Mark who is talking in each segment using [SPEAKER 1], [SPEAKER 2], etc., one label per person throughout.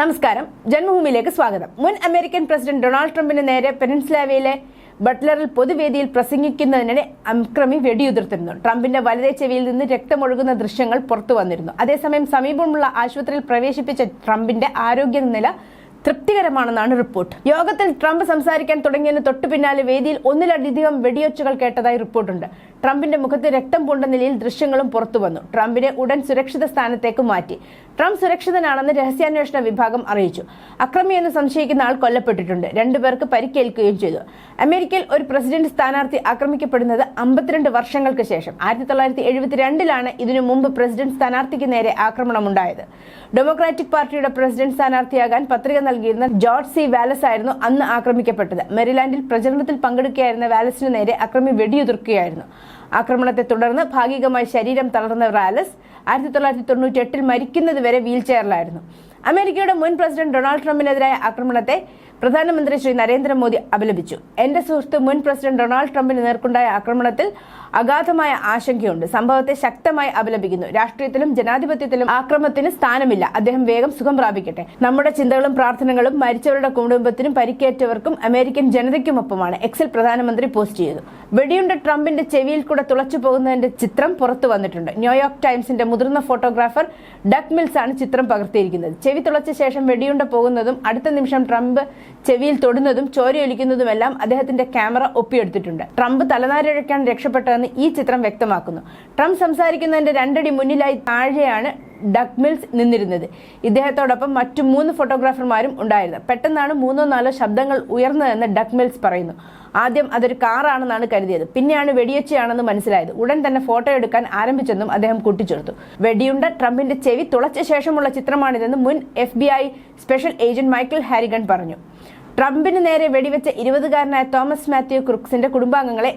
[SPEAKER 1] നമസ്കാരം. ജന്മഭൂമിയിലേക്ക് സ്വാഗതം. മുൻ അമേരിക്കൻ പ്രസിഡന്റ് ഡൊണാൾഡ് ട്രംപിന് നേരെ പെനിൻസ്ലാവയിലെ ബട്ട്ലറിൽ പൊതുവേദിയിൽ പ്രസംഗിക്കുന്നതിനിടെ അക്രമി വെടിയുതിർത്തിരുന്നു. ട്രംപിന്റെ വലതേ ചെവിയിൽ നിന്ന് രക്തമൊഴുകുന്ന ദൃശ്യങ്ങൾ പുറത്തു വന്നിരുന്നു. അതേസമയം സമീപമുള്ള ആശുപത്രിയിൽ പ്രവേശിപ്പിച്ച ട്രംപിന്റെ ആരോഗ്യനില തൃപ്തികരമാണെന്നാണ് റിപ്പോർട്ട്. യോഗത്തിൽ ട്രംപ് സംസാരിക്കാൻ തുടങ്ങിയതിന് തൊട്ടു പിന്നാലെ വേദിയിൽ ഒന്നിലധികം വെടിയൊച്ചുകൾ കേട്ടതായി റിപ്പോർട്ടുണ്ട്. ട്രംപിന്റെ മുഖത്ത് രക്തം പൂണ്ട നിലയിൽ ദൃശ്യങ്ങളും പുറത്തു വന്നു. ട്രംപിനെ ഉടൻ സുരക്ഷിത സ്ഥാനത്തേക്ക് മാറ്റി. ട്രംപ് സുരക്ഷിതനാണെന്ന് രഹസ്യാന്വേഷണ വിഭാഗം അറിയിച്ചു. അക്രമി എന്ന് സംശയിക്കുന്ന ആൾ കൊല്ലപ്പെട്ടിട്ടുണ്ട്. രണ്ടുപേർക്ക് പരിക്കേൽക്കുകയും ചെയ്തു. അമേരിക്കയിൽ ഒരു പ്രസിഡന്റ് സ്ഥാനാർത്ഥി ആക്രമിക്കപ്പെടുന്നത് അമ്പത്തിരണ്ട് വർഷങ്ങൾക്ക് ശേഷം. ആയിരത്തി തൊള്ളായിരത്തി എഴുപത്തിരണ്ടിലാണ് ഇതിനു മുമ്പ് പ്രസിഡന്റ് സ്ഥാനാർത്ഥിക്ക് നേരെ ആക്രമണമുണ്ടായത്. ഡെമോക്രാറ്റിക് പാർട്ടിയുടെ പ്രസിഡന്റ് സ്ഥാനാർത്ഥിയാകാൻ പത്രിക നൽകിയിരുന്ന ജോർജ് സി വാലസ് ആയിരുന്നു അന്ന് ആക്രമിക്കപ്പെട്ടത്. മെറിലാൻഡിൽ പ്രചരണത്തിൽ പങ്കെടുക്കുകയായിരുന്ന വാലസിന് നേരെ അക്രമി വെടിയുതിർക്കുകയായിരുന്നു. ആക്രമണത്തെ തുടർന്ന് ഭാഗികമായി ശരീരം തളർന്ന വാലസ് ആയിരത്തി തൊള്ളായിരത്തി തൊണ്ണൂറ്റി എട്ടിൽ മരിക്കുന്നതുവരെ വീൽ ചെയറിലായിരുന്നു അമേരിക്കയുടെ മുൻ പ്രസിഡന്റ് ഡൊണാൾഡ് ട്രംപിനെതിരായ ആക്രമണത്തെ പ്രധാനമന്ത്രി ശ്രീ നരേന്ദ്രമോദി അപലപിച്ചു. എന്റെ സുഹൃത്ത് മുൻ പ്രസിഡന്റ് ഡൊണാൾഡ് ട്രംപിന് നേർക്കുണ്ടായ ആക്രമണത്തിൽ അഗാധമായ ആശങ്കയുണ്ട്. സംഭവത്തെ ശക്തമായി അപലപിക്കുന്നു. രാഷ്ട്രീയത്തിലും ജനാധിപത്യത്തിലും ആക്രമത്തിന് സ്ഥാനമില്ല. അദ്ദേഹം വേഗം സുഖം പ്രാപിക്കട്ടെ. നമ്മുടെ ചിന്തകളും പ്രാർത്ഥനകളും മരിച്ചവരുടെ കുടുംബത്തിനും പരിക്കേറ്റവർക്കും അമേരിക്കൻ ജനതയ്ക്കുമൊപ്പമാണ്. എക്സിൽ പ്രധാനമന്ത്രി പോസ്റ്റ് ചെയ്തു. വെടിയുണ്ട ട്രംപിന്റെ ചെവിയിൽ കൂടെ തുളച്ചു പോകുന്നതിന്റെ ചിത്രം പുറത്തു വന്നിട്ടുണ്ട്. ന്യൂയോർക്ക് ടൈംസിന്റെ മുതിർന്ന ഫോട്ടോഗ്രാഫർ ഡക് മിൽസ് ആണ് ചിത്രം പകർത്തിയിരിക്കുന്നത്. ചെവി തുളച്ച ശേഷം വെടിയുണ്ട പോകുന്നതും അടുത്ത നിമിഷം ട്രംപ് ചെവിയിൽ തൊടുന്നതും ചോരയൊലിക്കുന്നതുമെല്ലാം അദ്ദേഹത്തിന്റെ ക്യാമറ ഒപ്പിയെടുത്തിട്ടുണ്ട്. ട്രംപ് തലനാരിഴയ്ക്കാണ് രക്ഷപ്പെട്ടതെന്ന് ഈ ചിത്രം വ്യക്തമാക്കുന്നു. ട്രംപ് സംസാരിക്കുന്നതിന്റെ രണ്ടടി മുന്നിലായി താഴെയാണ് ഡക് മിൽസ് നിന്നിരുന്നത്. ഇദ്ദേഹത്തോടൊപ്പം മറ്റു മൂന്ന് ഫോട്ടോഗ്രാഫർമാരും ഉണ്ടായിരുന്നു. പെട്ടെന്നാണ് മൂന്നോ നാലോ ശബ്ദങ്ങൾ ഉയർന്നതെന്ന് ഡക് മിൽസ് പറയുന്നു. ആദ്യം അതൊരു കാറാണെന്നാണ് കരുതിയത്. പിന്നെയാണ് വെടിയൊച്ചയാണെന്ന് മനസ്സിലായത്. ഉടൻ തന്നെ ഫോട്ടോ എടുക്കാൻ ആരംഭിച്ചെന്നും അദ്ദേഹം കൂട്ടിച്ചേർത്തു. വെടിയുണ്ട ട്രംപിന്റെ ചെവി തുളച്ച ശേഷമുള്ള ചിത്രമാണിതെന്ന് മുൻ F special agent Michael Harrigan പറഞ്ഞു. ട്രംപിന് നേരെ വെടിവെച്ച ഇരുപതുകാരനായ തോമസ് മാത്യു ക്രുക്സിന്റെ കുടുംബാംഗങ്ങളെ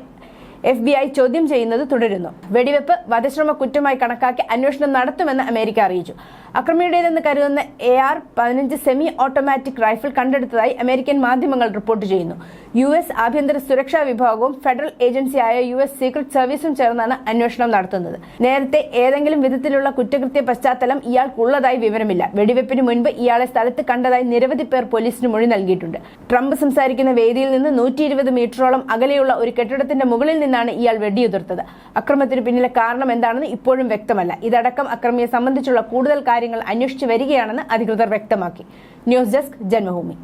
[SPEAKER 1] എഫ് ബി ഐ ചോദ്യം ചെയ്യുന്നത് തുടരുന്നു. വെടിവെപ്പ് വധശ്രമ കുറ്റമായി കണക്കാക്കി അന്വേഷണം നടത്തുമെന്ന് അമേരിക്ക അറിയിച്ചു. അക്രമിയുടേതെന്ന് കരുതുന്ന എ ആർ പതിനഞ്ച് സെമി ഓട്ടോമാറ്റിക് റൈഫിൾ കണ്ടെടുത്തതായി അമേരിക്കൻ മാധ്യമങ്ങൾ റിപ്പോർട്ട് ചെയ്യുന്നു. യു എസ് ആഭ്യന്തര സുരക്ഷാ വിഭാഗവും ഫെഡറൽ ഏജൻസിയായ യു എസ് സീക്രട്ട് സർവീസും ചേർന്നാണ് അന്വേഷണം നടത്തുന്നത്. നേരത്തെ ഏതെങ്കിലും വിധത്തിലുള്ള കുറ്റകൃത്യ പശ്ചാത്തലം ഇയാൾക്കുള്ളതായി വിവരമില്ല. വെടിവെപ്പിന് മുൻപ് ഇയാളെ സ്ഥലത്ത് കണ്ടതായി നിരവധി പേർ പോലീസിന് മൊഴി നൽകിയിട്ടുണ്ട്. ട്രംപ് സംസാരിക്കുന്ന വേദിയിൽ നിന്ന് നൂറ്റി ഇരുപത് മീറ്ററോളം അകലെയുള്ള ഒരു കെട്ടിടത്തിന്റെ മുകളിൽ നിന്നാണ് ഇയാൾ വെടിയുതിർത്തത്. അക്രമത്തിന് പിന്നിലെ കാരണം എന്താണെന്ന് ഇപ്പോഴും വ്യക്തമല്ല. ഇതടക്കം അക്രമിയെ സംബന്ധിച്ചുള്ള കൂടുതൽ കാര്യങ്ങൾ അന്വേഷിച്ചു വരികയാണെന്ന് അധികൃതർ വ്യക്തമാക്കി. News desk Janmabhumi.